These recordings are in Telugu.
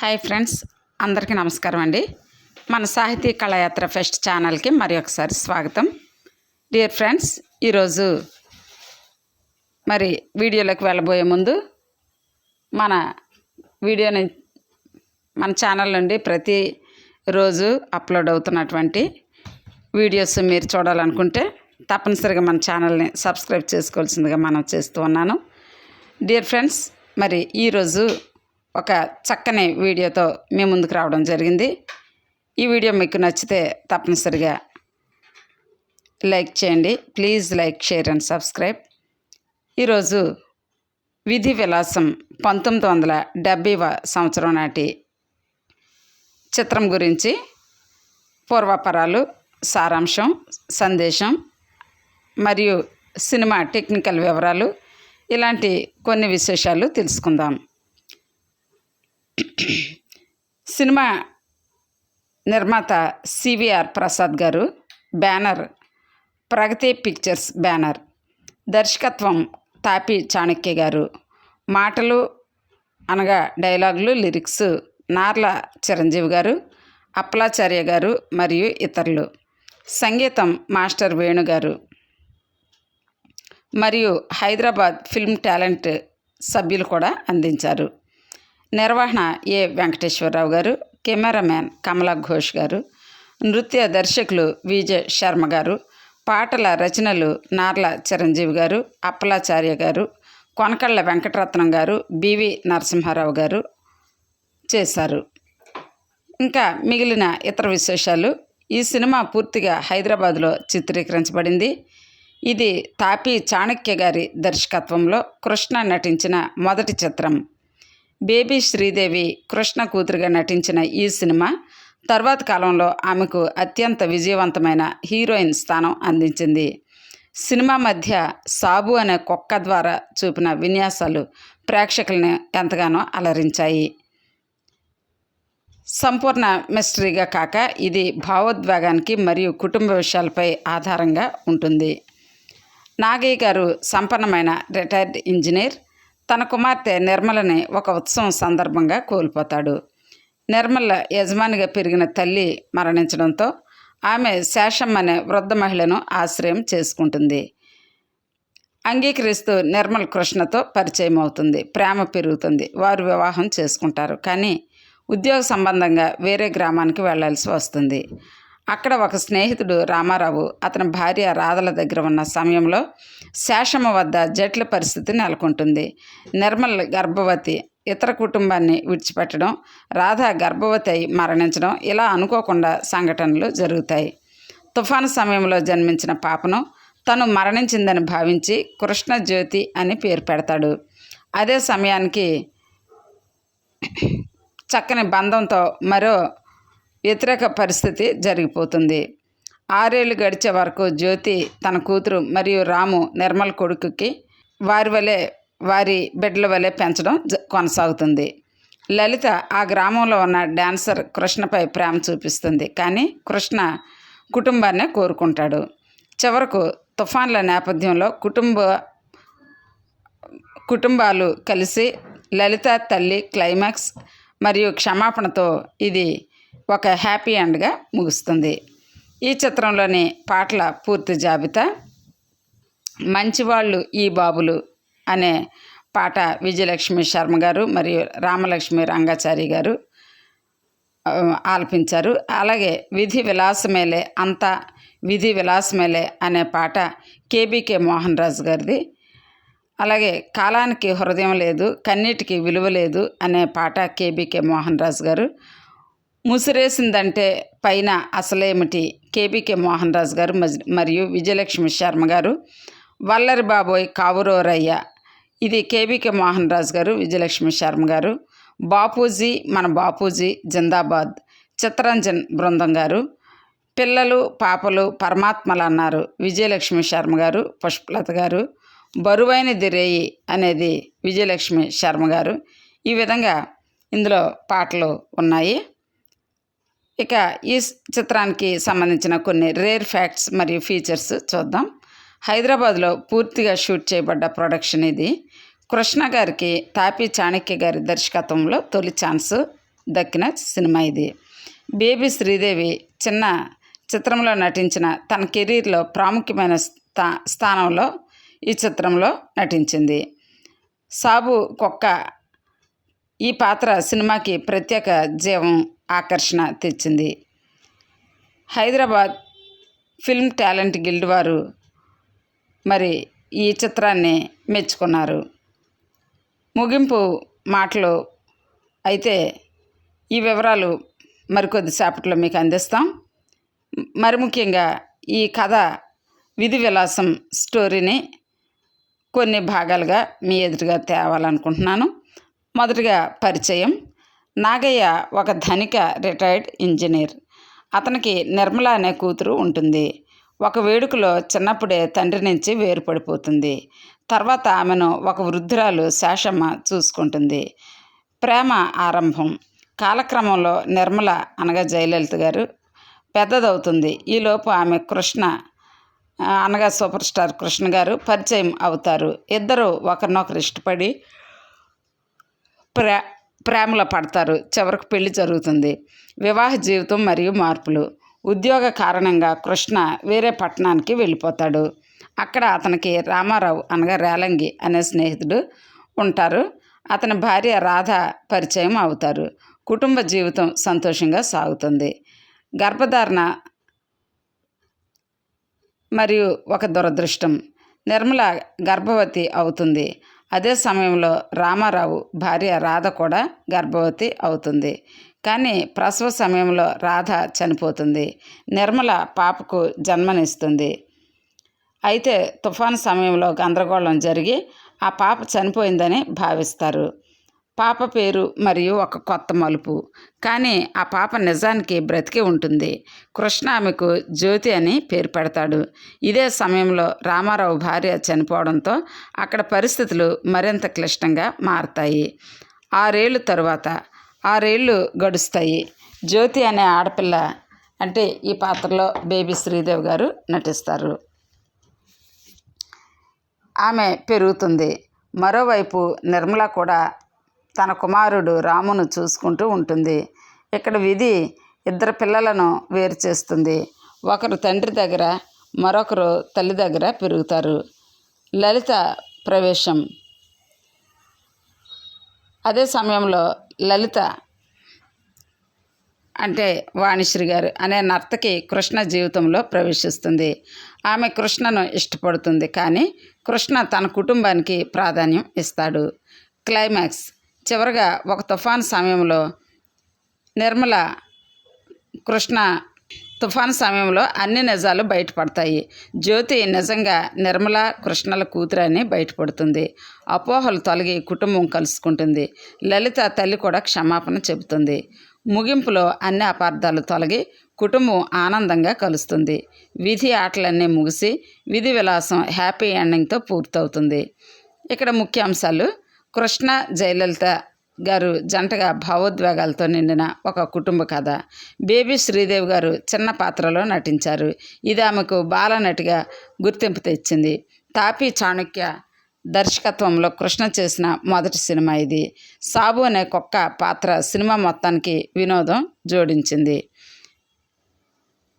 హాయ్ ఫ్రెండ్స్ అందరికీ నమస్కారం అండి. మన సాహితీ కళాయాత్ర ఫెస్ట్ ఛానల్కి మరి ఒకసారి స్వాగతం. డియర్ ఫ్రెండ్స్ ఈరోజు మరి వీడియోలోకి వెళ్ళబోయే ముందు మన వీడియోని మన ఛానల్ నుండి ప్రతి రోజు అప్లోడ్ అవుతున్నటువంటి వీడియోస్ మీరు చూడాలనుకుంటే తప్పనిసరిగా మన ఛానల్ని సబ్స్క్రైబ్ చేసుకోవాల్సిందిగా మనం చేస్తూ ఉన్నాను. డియర్ ఫ్రెండ్స్ మరి ఈరోజు ఒక చక్కని వీడియోతో మీ ముందుకు రావడం జరిగింది. ఈ వీడియో మీకు నచ్చితే తప్పనిసరిగా లైక్ చేయండి. Please like share and subscribe. ఈరోజు విధి విలాసం పంతొమ్మిది వందల డెబ్భైవ సంవత్సరం నాటి చిత్రం గురించి పూర్వపరాలు సారాంశం సందేశం మరియు సినిమా టెక్నికల్ వివరాలు ఇలాంటి కొన్ని విశేషాలు తెలుసుకుందాం. సినిమా నిర్మాత సివిఆర్ ప్రసాద్ గారు బ్యానర్ ప్రగతి పిక్చర్స్ బ్యానర్ దర్శకత్వం తాపి చాణక్య గారు మాటలు అనగా డైలాగులు లిరిక్స్ నార్ల చిరంజీవి గారు అప్పలాచార్య గారు మరియు ఇతరులు. సంగీతం మాస్టర్ వేణు గారు. మరియు హైదరాబాద్ ఫిల్మ్ టాలెంట్ సభ్యులు కూడా అందించారు. నిర్వహణ ఏ వెంకటేశ్వరరావు గారు కెమెరామ్యాన్ కమలా ఘోష్ గారు నృత్య దర్శకులు విజయ్ శర్మ గారు పాటల రచనలు నార్ల చిరంజీవి గారు అప్పలాచార్య గారు కొనకళ్ళ వెంకటరత్నం గారు బివి నరసింహారావు గారు చేశారు. ఇంకా మిగిలిన ఇతర విశేషాలు ఈ సినిమా పూర్తిగా హైదరాబాద్లో చిత్రీకరించబడింది. ఇది తాపి చాణక్య గారి దర్శకత్వంలో కృష్ణ నటించిన మొదటి చిత్రం. బేబీ శ్రీదేవి కృష్ణ కూతురుగా నటించిన ఈ సినిమా తర్వాత కాలంలో ఆమెకు అత్యంత విజయవంతమైన హీరోయిన్ స్థానం అందించింది. సినిమా మధ్య సాబు అనే కుక్క ద్వారా చూపిన విన్యాసాలు ప్రేక్షకులను ఎంతగానో అలరించాయి. సంపూర్ణ మిస్టరీగా కాక ఇది భావోద్వేగానికి మరియు కుటుంబ విషయాలపై ఆధారంగా ఉంటుంది. నాగయ్య గారు సంపన్నమైన రిటైర్డ్ ఇంజనీర్ తన కుమార్తె నిర్మలని ఒక ఉత్సవం సందర్భంగా కోల్పోతాడు. నిర్మల యజమానిగా పెరిగిన తల్లి మరణించడంతో ఆమె శేషం అనే వృద్ధ మహిళను ఆశ్రయం చేసుకుంటుంది. అంగీకరిస్తూ నిర్మల్ కృష్ణతో పరిచయం అవుతుంది. ప్రేమ పెరుగుతుంది. వారు వివాహం చేసుకుంటారు. కానీ ఉద్యోగ సంబంధంగా వేరే గ్రామానికి వెళ్ళాల్సి వస్తుంది. అక్కడ ఒక స్నేహితుడు రామారావు అతని భార్య రాధల దగ్గర ఉన్న సమయంలో శేషమ్మ వద్ద జట్ల పరిస్థితి నెలకొంటుంది. నిర్మల్ గర్భవతి ఇతర కుటుంబాన్ని విడిచిపెట్టడం రాధ గర్భవతి అయి మరణించడం ఇలా అనుకోకుండా సంఘటనలు జరుగుతాయి. తుఫాను సమయంలో జన్మించిన పాపను తను మరణించిందని భావించి కృష్ణజ్యోతి అని పేరు పెడతాడు. అదే సమయానికి చక్కని బంధంతో మరో వ్యతిరేక పరిస్థితి జరిగిపోతుంది. ఆరేళ్ళు గడిచే వరకు జ్యోతి తన కూతురు మరియు రాము నిర్మల్ కొడుకుకి వారి వలె వారి బిడ్డల వలె పెంచడం జ- కొనసాగుతుంది. లలిత ఆ గ్రామంలో ఉన్న డాన్సర్ కృష్ణపై ప్రేమ చూపిస్తుంది. కానీ కృష్ణ కుటుంబాన్నే కోరుకుంటాడు. చివరకు తుఫాన్ల నేపథ్యంలో కుటుంబ కుటుంబాలు కలిసి లలిత తల్లి క్లైమాక్స్ మరియు క్షమాపణతో ఇది ఒక హ్యాపీ ఎండ్గా ముగుస్తుంది. ఈ చిత్రంలోని పాటల పూర్తి జాబితా మంచివాళ్ళు ఈ బాబులు అనే పాట విజయలక్ష్మి శర్మ గారు మరియు రామలక్ష్మి రంగాచారి గారు ఆలపించారు. అలాగే విధి విలాసమేలే అంత విధి విలాసమేలే అనే పాట కేబీకే మోహన్ రాజు గారిది. అలాగే కాలానికి హృదయం లేదు కన్నీటికి విలువ లేదు అనే పాట కేబీకే మోహన్ రాజు గారు. ముసిరేసిందంటే పైన అసలేమిటి? కేబీకే మోహన్ రాజు గారు మజ్- మరియు విజయలక్ష్మి శర్మ గారు వల్లరి బాబోయ్ కావురోరయ్య ఇది కేబీకే మోహన్ రాజు గారు విజయలక్ష్మి శర్మ గారు బాపూజీ మన బాపూజీ జిందాబాద్ చిత్తరంజన్ బృందం గారు పిల్లలు పాపలు పరమాత్మలు అన్నారు విజయలక్ష్మి శర్మ గారు పుష్పలత గారు బరువైనది రేయి అనేది విజయలక్ష్మి శర్మ గారు. ఈ విధంగా ఇందులో పాటలు ఉన్నాయి. ఇక ఈ చిత్రానికి సంబంధించిన కొన్ని రేర్ ఫ్యాక్ట్స్ మరియు ఫీచర్స్ చూద్దాం. హైదరాబాద్లో పూర్తిగా షూట్ చేయబడ్డ ప్రొడక్షన్ ఇది. కృష్ణ గారికి తాపి చాణక్య గారి దర్శకత్వంలో తొలి ఛాన్స్ దక్కిన సినిమా ఇది. బేబీ శ్రీదేవి చిన్న చిత్రంలో నటించిన తన కెరీర్లో ప్రాముఖ్యమైన స్థా స్థానంలో ఈ చిత్రంలో నటించింది. సాబు కుక్క ఈ పాత్ర సినిమాకి ప్రత్యేక జీవం ఆకర్షణ తెచ్చింది. హైదరాబాద్ ఫిల్మ్ టాలెంట్ గిల్డ్ వారు మరి ఈ చిత్రాన్ని మెచ్చుకున్నారు. ముగింపు మాటలు అయితే ఈ వివరాలు మరికొద్దిసేపట్లో మీకు అందిస్తాం. మరి ముఖ్యంగా ఈ కథ విధి విలాసం స్టోరీని కొన్ని భాగాలుగా మీ ఎదురుగా తేవాలనుకుంటున్నాను. మొదటిగా పరిచయం. నాగయ్య ఒక ధనిక రిటైర్డ్ ఇంజనీర్. అతనికి నిర్మల అనే కూతురు ఉంటుంది. ఒక వేడుకలో చిన్నప్పుడే తండ్రి నుంచి వేరుపడిపోతుంది తర్వాత ఆమెను ఒక వృద్ధురాలు శేషమ్మ చూసుకుంటుంది. ప్రేమ ఆరంభం. కాలక్రమంలో నిర్మల అనగా జయలలిత గారు పెద్దదవుతుంది. ఈలోపు ఆమె కృష్ణ అనగా సూపర్ స్టార్ కృష్ణ గారు పరిచయం అవుతారు. ఇద్దరు ఒకరినొకరు ఇష్టపడి ప్రే ప్రేమలో పడతారు. చివరికి పెళ్ళి జరుగుతుంది. వివాహ జీవితం మరియు మార్పులు. ఉద్యోగ కారణంగా కృష్ణ వేరే పట్టణానికి వెళ్ళిపోతాడు. అక్కడ అతనికి రామారావు అనగా రేలంగి అనే స్నేహితుడు ఉంటారు. అతని భార్య రాధ పరిచయం అవుతారు. కుటుంబ జీవితం సంతోషంగా సాగుతుంది. గర్భధారణ మరియు ఒక దురదృష్టం. నిర్మల గర్భవతి అవుతుంది. అదే సమయంలో రామారావు భార్య రాధ కూడా గర్భవతి అవుతుంది. కానీ ప్రసవ సమయంలో రాధ చనిపోతుంది. నిర్మల పాపకు జన్మనిస్తుంది. అయితే తుఫాను సమయంలో గందరగోళం జరిగి ఆ పాప చనిపోయిందని భావిస్తారు. పాప పేరు మరియు ఒక కొత్త మలుపు. కానీ ఆ పాప నిజానికి బ్రతికి ఉంటుంది. కృష్ణ ఆమెకు జ్యోతి అని పేరు పెడతాడు. ఇదే సమయంలో రామారావు భార్య చనిపోవడంతో అక్కడ పరిస్థితులు మరింత క్లిష్టంగా మారతాయి. ఆరేళ్ళు తరువాత ఆరేళ్ళు గడుస్తాయి. జ్యోతి అనే ఆడపిల్ల అంటే ఈ పాత్రలో బేబీ శ్రీదేవి గారు నటిస్తారు. ఆమె పెరుగుతుంది. మరోవైపు నిర్మల కూడా తన కుమారుడు రామును చూసుకుంటూ ఉంటుంది. ఇక్కడ విధి ఇద్దరు పిల్లలను వేరు చేస్తుంది. ఒకరు తండ్రి దగ్గర మరొకరు తల్లి దగ్గర పెరుగుతారు. లలిత ప్రవేశం. అదే సమయంలో లలిత అంటే వాణిశ్రీ గారు అనే నర్తకి కృష్ణ జీవితంలో ప్రవేశిస్తుంది. ఆమె కృష్ణను ఇష్టపడుతుంది కానీ కృష్ణ తన కుటుంబానికి ప్రాధాన్యం ఇస్తాడు. క్లైమాక్స్. చివరగా ఒక తుఫాన్ సమయంలో నిర్మల కృష్ణ తుఫాను సమయంలో అన్ని నిజాలు బయటపడతాయి. జ్యోతి నిజంగా నిర్మల కృష్ణల కూతురు అని బయటపడుతుంది. అపోహలు తొలగి కుటుంబం కలుసుకుంటుంది. లలిత తల్లి కూడా క్షమాపణ చెబుతుంది. ముగింపులో అన్ని అపార్థాలు తొలగి కుటుంబం ఆనందంగా కలుస్తుంది. విధి ఆటలన్నీ ముగిసి విధి విలాసం హ్యాపీ ఎండింగ్తో పూర్తవుతుంది. ఇక్కడ ముఖ్యాంశాలు కృష్ణ జయలలిత గారు జంటగా భావోద్వేగాలతో నిండిన ఒక కుటుంబ కథ. బేబీ శ్రీదేవి గారు చిన్న పాత్రలో నటించారు. ఇది ఆమెకు బాలనటిగా గుర్తింపు తెచ్చింది. తాపి చాణుక్య దర్శకత్వంలో కృష్ణ చేసిన మొదటి సినిమా ఇది. సాబు అనే కుక్క పాత్ర సినిమా మొత్తానికి వినోదం జోడించింది.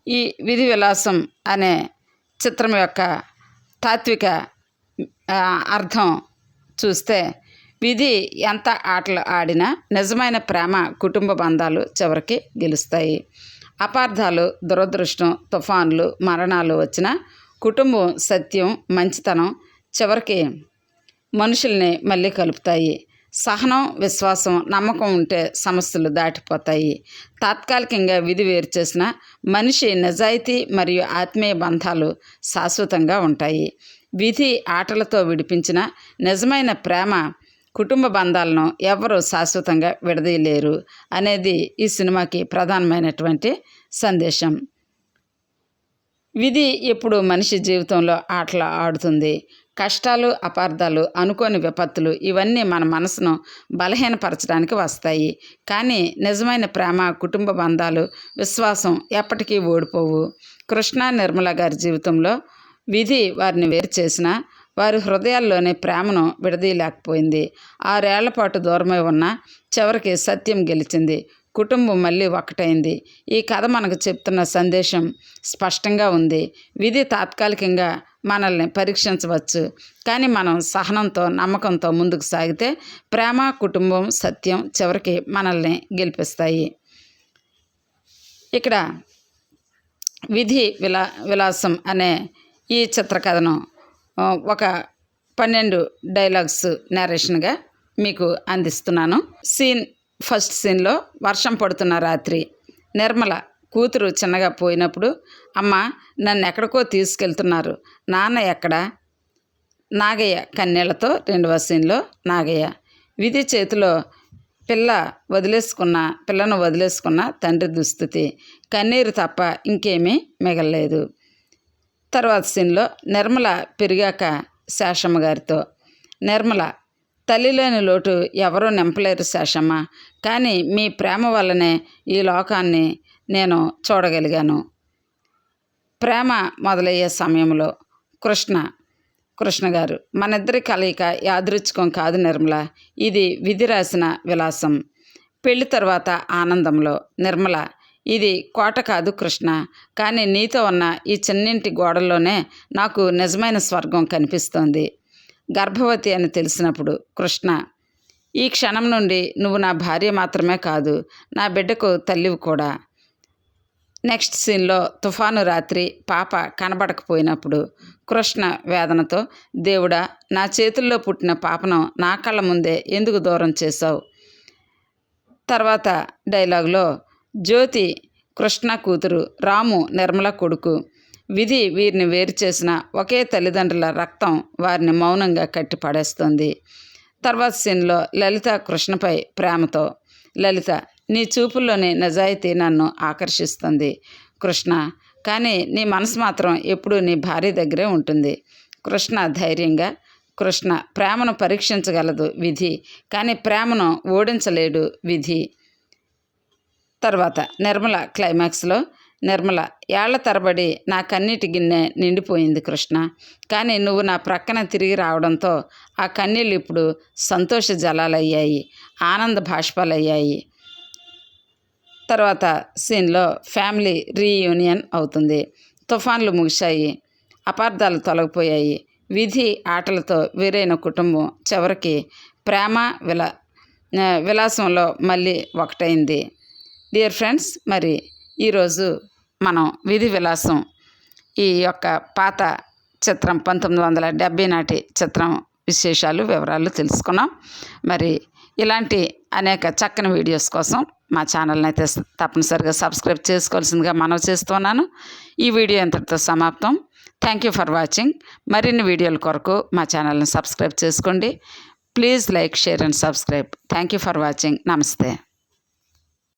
ఈ విధి విలాసం అనే చిత్రం యొక్క తాత్విక అర్థం చూస్తే విధి ఎంత ఆటలు ఆడినా నిజమైన ప్రేమ కుటుంబ బంధాలు చివరికి గెలుస్తాయి. అపార్థాలు దురదృష్టం తుఫాన్లు మరణాలు వచ్చిన కుటుంబం సత్యం మంచితనం చివరికి మనుషుల్ని మళ్ళీ కలుపుతాయి. సహనం విశ్వాసం నమ్మకం ఉంటే సమస్యలు దాటిపోతాయి. తాత్కాలికంగా విధి వేరు చేసిన మనిషి నిజాయితీ మరియు ఆత్మీయ బంధాలు శాశ్వతంగా ఉంటాయి. విధి ఆటలతో విడిపించిన నిజమైన ప్రేమ కుటుంబ బంధాలను ఎవరు శాశ్వతంగా విడదీయలేరు అనేది ఈ సినిమాకి ప్రధానమైనటువంటి సందేశం. విధి ఎప్పుడు మనిషి జీవితంలో ఆటలు ఆడుతుంది. కష్టాలు అపార్థాలు అనుకోని విపత్తులు ఇవన్నీ మన మనసును బలహీనపరచడానికి వస్తాయి. కానీ నిజమైన ప్రేమ కుటుంబ బంధాలు విశ్వాసం ఎప్పటికీ ఓడిపోవు. కృష్ణ నిర్మల గారి జీవితంలో విధి వారిని వేరు చేసిన వారి హృదయాల్లోని ప్రేమను విడదీయలేకపోయింది. ఆరేళ్ళ పాటు దూరమై ఉన్న చివరికి సత్యం గెలిచింది. కుటుంబం మళ్ళీ ఒకటైంది ఈ కథ మనకు చెప్తున్న సందేశం స్పష్టంగా ఉంది. విధి తాత్కాలికంగా మనల్ని పరీక్షించవచ్చు. కానీ మనం సహనంతో నమ్మకంతో ముందుకు సాగితే ప్రేమ కుటుంబం సత్యం చివరికి మనల్ని గెలిపిస్తాయి. ఇక్కడ విధి విలా విలాసం అనే ఈ చిత్రకథను ఒక పన్నెండు డైలాగ్స్ నేరేషన్గా మీకు అందిస్తున్నాను. సీన్ ఫస్ట్ సీన్లో వర్షం పడుతున్న రాత్రి. నిర్మల కూతురు చిన్నగా పోయినప్పుడు అమ్మ నన్ను ఎక్కడికో తీసుకెళ్తున్నారు. నాన్న ఎక్కడ? నాగయ్య కన్నీళ్ళతో రెండవ సీన్లో నాగయ్య. విధి చేతిలో పిల్ల వదిలేసుకున్న పిల్లను వదిలేసుకున్న తండ్రి దుస్థితి. కన్నీరు తప్ప ఇంకేమీ మిగలలేదు. తర్వాత సీన్లో నిర్మల పెరిగాక శేషమ్మ గారితో. నిర్మల తల్లిలోని లోటు ఎవరూ నింపలేరు శేషమ్మ కానీ మీ ప్రేమ వల్లనే ఈ లోకాన్ని నేను చూడగలిగాను. ప్రేమ మొదలయ్యే సమయంలో కృష్ణ కృష్ణ గారు మనిద్దరి కలయిక యాదృచ్ఛికం కాదు నిర్మల ఇది విధి రాసిన విలాసం. పెళ్ళి తర్వాత ఆనందంలో నిర్మల ఇది కోట కాదు కృష్ణ. కానీ నీతో ఉన్న ఈ చిన్నింటి గోడల్లోనే నాకు నిజమైన స్వర్గం కనిపిస్తోంది. గర్భవతి అని తెలిసినప్పుడు కృష్ణ ఈ క్షణం నుండి నువ్వు నా భార్య మాత్రమే కాదు నా బిడ్డకు తల్లివి కూడా. నెక్స్ట్ సీన్లో తుఫాను రాత్రి పాప కనబడకపోయినప్పుడు కృష్ణ వేదనతో దేవుడా నా చేతుల్లో పుట్టిన పాపను నా కళ్ళ ముందే ఎందుకు దూరం చేశావు? తర్వాత డైలాగ్లో జ్యోతి కృష్ణ కూతురు రాము నిర్మల కొడుకు. విధి వీరిని వేరు చేసిన ఒకే తల్లిదండ్రుల రక్తం వారిని మౌనంగా కట్టి పడేస్తుంది. తర్వాత సీన్లో లలిత కృష్ణపై ప్రేమతో లలిత నీ చూపుల్లోని నిజాయితీ నన్ను ఆకర్షిస్తుంది. కృష్ణ కానీ నీ మనసు మాత్రం ఎప్పుడూ నీ భార్య దగ్గరే ఉంటుంది. కృష్ణ ధైర్యంగా కృష్ణ ప్రేమను పరీక్షించగలదు విధి కానీ ప్రేమను ఓడించలేడు విధి. తర్వాత నిర్మల క్లైమాక్స్లో నిర్మల ఏళ్ళ తరబడి నా కన్నీటి గిన్నె నిండిపోయింది కృష్ణ. కానీ నువ్వు నా ప్రక్కన తిరిగి రావడంతో ఆ కన్నీళ్ళు ఇప్పుడు సంతోష జలాలయ్యాయి ఆనంద భాష్పాలయ్యాయి. తర్వాత సీన్లో ఫ్యామిలీ రీయూనియన్ అవుతుంది. తుఫాన్లు ముగిశాయి అపార్థాలు తొలగిపోయాయి. విధి ఆటలతో వేరైన కుటుంబం చివరికి ప్రేమ విలా విలాసంలో మళ్ళీ ఒకటైంది. డియర్ ఫ్రెండ్స్ మరి ఈరోజు మనం విధి విలాసం ఈ యొక్క పాత చిత్రం పంతొమ్మిది వందల డెబ్భై నాటి చిత్రం విశేషాలు వివరాలు తెలుసుకున్నాం. మరి ఇలాంటి అనేక చక్కని వీడియోస్ కోసం మా ఛానల్ని అయితే తప్పనిసరిగా సబ్స్క్రైబ్ చేసుకోవాల్సిందిగా మనవి చేస్తున్నాను ఈ వీడియో ఇంతటితో సమాప్తం. థ్యాంక్ యూ ఫర్ వాచింగ్ మరిన్ని వీడియోల కొరకు మా ఛానల్ని సబ్స్క్రైబ్ చేసుకోండి. Please like share and subscribe thank you for watching నమస్తే.